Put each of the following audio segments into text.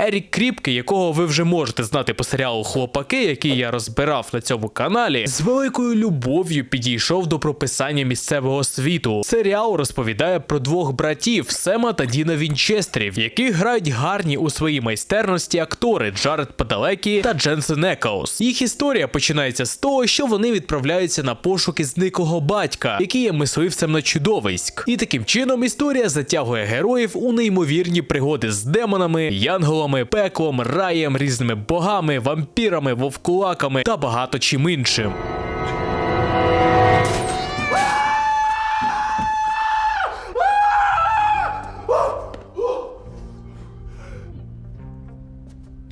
Ерік Кріпки, якого ви вже можете знати по серіалу Хлопаки, який я розбирав на цьому каналі, з великою любов'ю підійшов до прописання місцевого світу. Серіал розповідає про двох братів Сема та Діна Вінчестерів, які грають гарні у своїй майстерності актори Джаред Падалекі та Дженсен Еклс. Їх історія починається з того, що вони відправляються на пошуки зниклого батька, який є мисливцем на чудовиськ. І таким чином історія затягує героїв у неймовірні пригоди з демонами, янголами, пеклом, раєм, різними богами, вампірами, вовкулаками та багато чим іншим.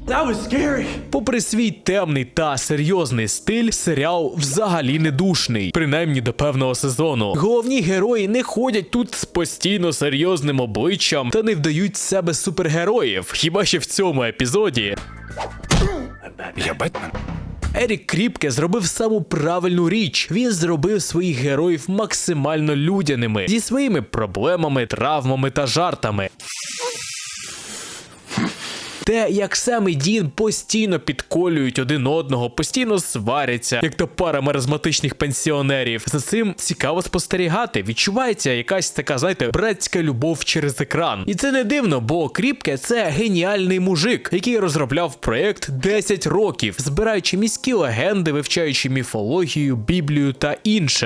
That was scary. Попри свій темний та серйозний стиль, серіал взагалі не душний, принаймні до певного сезону. Головні герої не ходять тут з постійно серйозним обличчям та не вдають себе супергероїв. Хіба що в цьому епізоді Я Бетмен. Ерік Кріпке зробив саму правильну річ. Він зробив своїх героїв максимально людяними зі своїми проблемами, травмами та жартами. Те, як Сем і Дін постійно підколюють один одного, постійно сваряться, як то пара маразматичних пенсіонерів. За цим цікаво спостерігати. Відчувається якась така, знаєте, братська любов через екран. І це не дивно, бо Кріпке це геніальний мужик, який розробляв проект 10 років, збираючи міські легенди, вивчаючи міфологію, біблію та інше.